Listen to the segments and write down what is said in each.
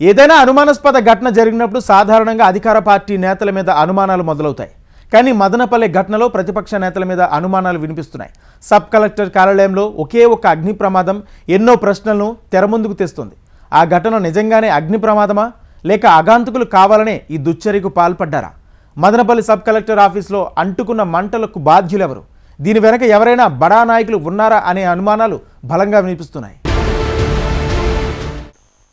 ఏదైనా అనుమానాస్పద ఘటన జరిగినప్పుడు సాధారణంగా అధికార పార్టీ నేతల మీద అనుమానాలు మొదలవుతాయి. కానీ మదనపల్లె ఘటనలో ప్రతిపక్ష నేతల మీద అనుమానాలు వినిపిస్తున్నాయి. సబ్ కలెక్టర్ కార్యాలయంలో ఒకే ఒక అగ్ని ప్రమాదం ఎన్నో ప్రశ్నలను తెరముందుకు తెస్తుంది. ఆ ఘటన నిజంగానే అగ్ని ప్రమాదమా? లేక అగాంతకులు కావాలనే ఈ దుశ్చర్యకు పాల్పడ్డారా? మదనపల్లి సబ్ కలెక్టర్ ఆఫీస్లో అంటుకున్న మంటలకు బాధ్యులెవరు? దీని వెనక ఎవరైనా బడా నాయకులు ఉన్నారా అనే అనుమానాలు బలంగా వినిపిస్తున్నాయి.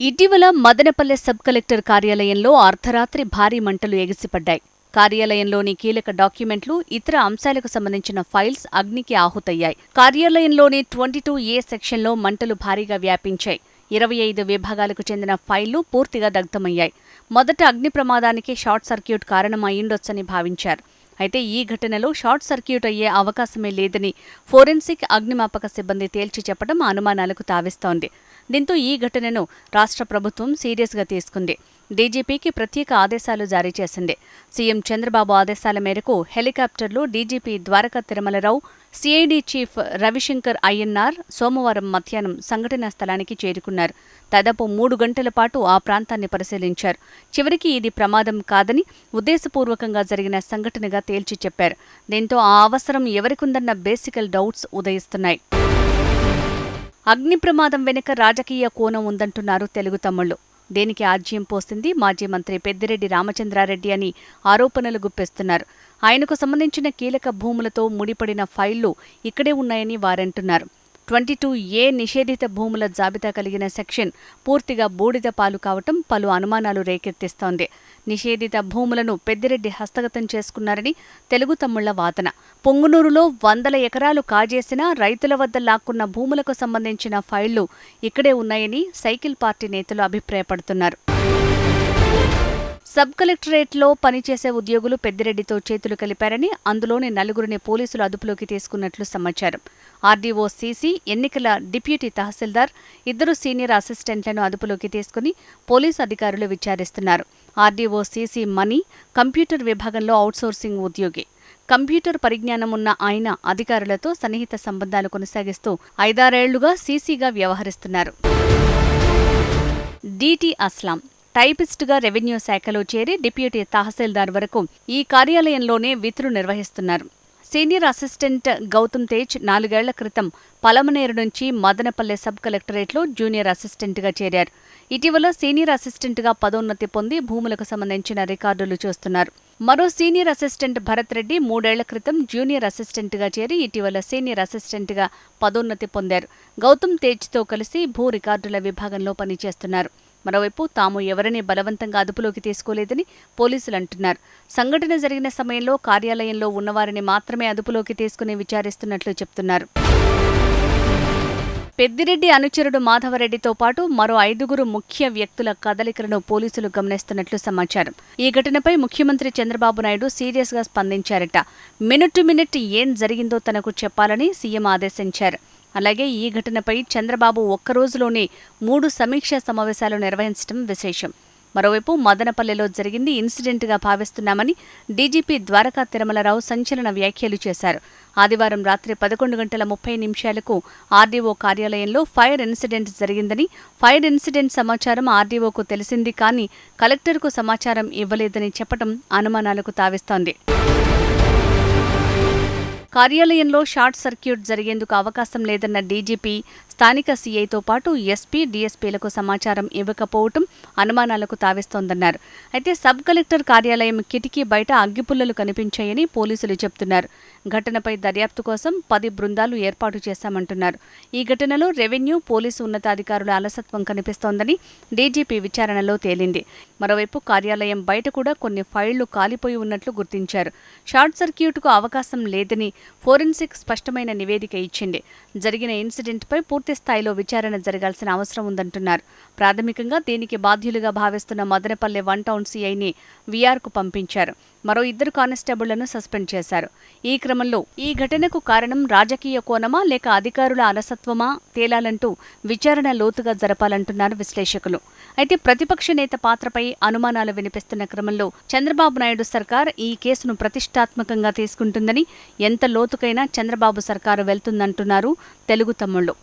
ఇటీవల మదనపల్లె సబ్ కలెక్టర్ కార్యాలయంలో అర్ధరాత్రి భారీ మంటలు ఎగిసిపడ్డాయి. కార్యాలయంలోని కీలక డాక్యుమెంట్లు ఇతర అంశాలకు సంబంధించిన ఫైల్స్ అగ్నికి ఆహుతయ్యాయి. కార్యాలయంలోని ట్వంటీ టూ ఏ సెక్షన్లో మంటలు భారీగా వ్యాపించాయి. ఇరవై ఐదు విభాగాలకు చెందిన ఫైళ్ళు పూర్తిగా దగ్ధమయ్యాయి. మొదట అగ్ని ప్రమాదానికి షార్ట్ సర్క్యూట్ కారణమయ్యుండొచ్చని భావించారు. అయితే ఈ ఘటనలో షార్ట్ సర్క్యూట్ అయ్యే అవకాశమే లేదని ఫోరెన్సిక్ అగ్నిమాపక సిబ్బంది తేల్చి చెప్పడం అనుమానాలకు తావిస్తోంది. దీంతో ఈ ఘటనను రాష్ట్ర ప్రభుత్వం సీరియస్గా తీసుకుంది. డీజీపీకి ప్రత్యేక ఆదేశాలు జారీ చేసింది. సీఎం చంద్రబాబు ఆదేశాల మేరకు హెలికాప్టర్లు DGP Dwaraka Tirumalarao CID chief Ravishankar Ayyannar సోమవారం మధ్యాహ్నం సంఘటనా స్థలానికి చేరుకున్నారు. దాదాపు మూడు గంటల పాటు ఆ ప్రాంతాన్ని పరిశీలించారు. చివరికి ఇది ప్రమాదం కాదని ఉద్దేశపూర్వకంగా జరిగిన సంఘటనగా తేల్చి చెప్పారు. దీంతో ఆ అవసరం ఎవరికుందన్న బేసికల్ డౌట్స్ ఉదయిస్తున్నాయి. అగ్ని ప్రమాదం వెనుక రాజకీయ కోణం ఉందంటున్నారు తెలుగు తమ్ముళ్ళు దేనికి ఆజ్యం పోసింది మాజీ మంత్రి పెద్దిరెడ్డి రామచంద్రారెడ్డి అని ఆరోపణలు గుప్పిస్తున్నారు. ఆయనకు సంబంధించిన కీలక భూములతో ముడిపడిన ఫైళ్ళు ఇక్కడే ఉన్నాయని వారంటున్నారు. ట్వంటీ టూ ఏ నిషేధిత భూముల జాబితా కలిగిన సెక్షన్ పూర్తిగా బూడిద పాలు కావటం పలు అనుమానాలు రేకెత్తిస్తోంది. నిషేధిత భూములను పెద్దిరెడ్డి హస్తగతం చేసుకున్నారని తెలుగు తమ్ముళ్ళ వాదన. పొంగునూరులో వందల ఎకరాలు కాజేసినా రైతుల వద్ద లాక్కున్న భూములకు సంబంధించిన ఫైళ్ళు ఇక్కడే ఉన్నాయని సైకిల్ పార్టీ నేతలు అభిప్రాయపడుతున్నారు. సబ్ కలెక్టరేట్లో పనిచేసే ఉద్యోగులు పెద్దిరెడ్డితో చేతులు కలిపారని అందులోని నలుగురిని పోలీసులు అదుపులోకి తీసుకున్నట్లు సమాచారం. ఆర్డీఓ సీసీ ఎన్నికల డిప్యూటీ తహసీల్దార్ ఇద్దరు సీనియర్ అసిస్టెంట్లను అదుపులోకి తీసుకుని పోలీసు అధికారులు విచారిస్తున్నారు. ఆర్డీఓ సీసీ మనీ కంప్యూటర్ విభాగంలో అవుట్సోర్సింగ్ ఉద్యోగి. కంప్యూటర్ పరిజ్ఞానం ఉన్న ఆయన అధికారులతో సన్నిహిత సంబంధాలు కొనసాగిస్తూ ఐదారేళ్ళుగా సీసీగా వ్యవహరిస్తున్నారు. డిటి అస్లాం టైపిస్టుగా రెవెన్యూ శాఖలో చేరి డిప్యూటీ తహసీల్దార్ వరకు ఈ కార్యాలయంలోనే విధులు నిర్వహిస్తున్నారు. సీనియర్ అసిస్టెంట్ గౌతమ్ తేజ్ నాలుగేళ్ళ క్రితం పలమనేరు నుంచి మదనపల్లె సబ్ కలెక్టరేట్లో జూనియర్ అసిస్టెంట్గా చేరారు. ఇటీవల సీనియర్ అసిస్టెంట్గా పదోన్నతి పొంది భూములకు సంబంధించిన రికార్డులు చూస్తున్నారు. మరో సీనియర్ అసిస్టెంట్ భరత్ రెడ్డి మూడేళ్ళ క్రితం జూనియర్ అసిస్టెంట్గా చేరి ఇటీవల సీనియర్ అసిస్టెంట్గా పదోన్నతి పొందారు. గౌతమ్ తేజ్తో కలిసి భూ రికార్డుల విభాగంలో పనిచేస్తున్నారు. మరోవైపు తాము ఎవరిని బలవంతంగా అదుపులోకి తీసుకోలేదని పోలీసులు అంటున్నారు. సంఘటన జరిగిన సమయంలో కార్యాలయంలో ఉన్నవారిని మాత్రమే అదుపులోకి తీసుకుని విచారిస్తున్నట్లు చెప్తున్నారు. పెద్దిరెడ్డి అనుచరుడు మాధవరెడ్డితో పాటు మరో ఐదుగురు ముఖ్య వ్యక్తుల కదలికలను పోలీసులు గమనిస్తున్నట్లు సమాచారం. ఈ ఘటనపై ముఖ్యమంత్రి చంద్రబాబు నాయుడు సీరియస్గా స్పందించారట. మినిట్ టు మినిట్ ఏం జరిగిందో తనకు చెప్పాలని సీఎం ఆదేశించారు. అలాగే ఈ ఘటనపై చంద్రబాబు ఒక్కరోజులోనే మూడు సమీక్షా సమావేశాలు నిర్వహించడం విశేషం. మరోవైపు మదనపల్లెలో జరిగింది ఇన్సిడెంట్గా భావిస్తున్నామని డీజీపీ ద్వారకా తిరుమలరావు సంచలన వ్యాఖ్యలు చేశారు. ఆదివారం రాత్రి పదకొండు గంటల ముప్పై నిమిషాలకు ఆర్డీఓ కార్యాలయంలో ఫైర్ ఇన్సిడెంట్ జరిగిందని ఫైర్ ఇన్సిడెంట్ సమాచారం ఆర్డీఓకు తెలిసింది కానీ కలెక్టర్కు సమాచారం ఇవ్వలేదని చెప్పడం అనుమానాలకు తావిస్తోంది. కార్యాలయంలో షార్ట్ సర్క్యూట్ జరిగేందుకు అవకాశం లేదన్న డీజీపీ స్థానిక సీఐతో పాటు ఎస్పీ డీఎస్పీలకు సమాచారం ఇవ్వకపోవటం అనుమానాలకు తావిస్తోందన్నారు. అయితే సబ్ కలెక్టర్ కార్యాలయం కిటికీ బయట అగ్గిపుల్లలు కనిపించాయని పోలీసులు చెబుతున్నారు. ఘటనపై దర్యాప్తు కోసం పది బృందాలు ఏర్పాటు చేశామంటున్నారు. ఈ ఘటనలో రెవెన్యూ పోలీసు ఉన్నతాధికారుల అలసత్వం కనిపిస్తోందని డీజీపీ విచారణలో తేలింది. మరోవైపు కార్యాలయం బయట కూడా కొన్ని ఫైళ్ళు కాలిపోయి ఉన్నట్లు గుర్తించారు. షార్ట్ సర్క్యూట్కు అవకాశం లేదని ఫోరెన్సిక్ స్పష్టమైన నివేదిక ఇచ్చింది. జరిగిన ఇన్సిడెంట్పై పూర్తి స్థాయిలో విచారణ జరగాల్సిన అవసరం ఉందంటున్నారు. ప్రాథమికంగా దీనికి బాధ్యులుగా భావిస్తున్న మదనపల్లె వన్ టౌన్ సీఐని వీఆర్కు పంపించారు. మరో ఇద్దరు కానిస్టేబుళ్ళను సస్పెండ్ చేశారు. ఈ క్రమంలో ఈ ఘటనకు కారణం రాజకీయ కోణమా లేక అధికారుల అలసత్వమా తేలాలంటూ విచారణ లోతుగా జరపాలంటున్నారు విశ్లేషకులు. అయితే ప్రతిపక్ష నేత పాత్రపై అనుమానాలు వినిపిస్తున్న క్రమంలో చంద్రబాబు నాయుడు సర్కార్ ఈ కేసును ప్రతిష్టాత్మకంగా తీసుకుంటుందని ఎంత లోతుకైనా చంద్రబాబు సర్కారు వెళ్తుందంటున్నారు తెలుగు తమ్ముళ్ళు